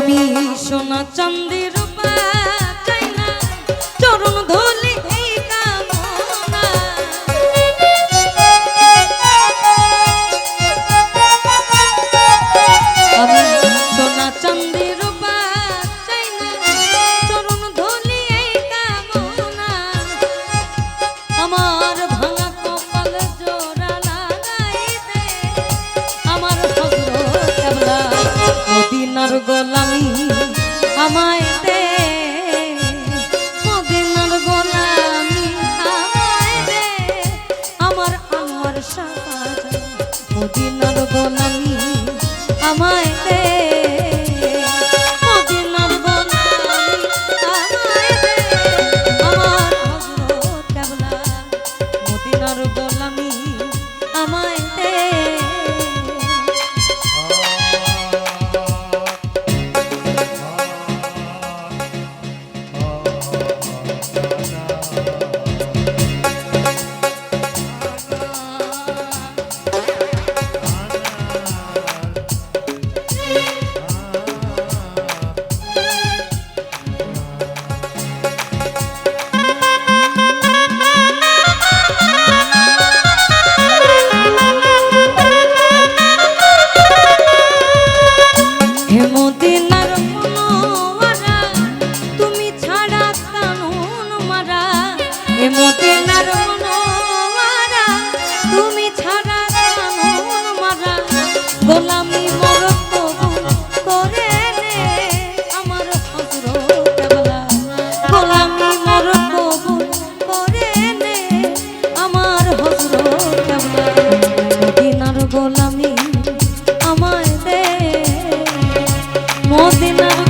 আমি সোনা চান্দির রূপা চাই না, চরণ ধুলি এই কামনা। আমি সোনা আমার আমার গোলামি মদিনা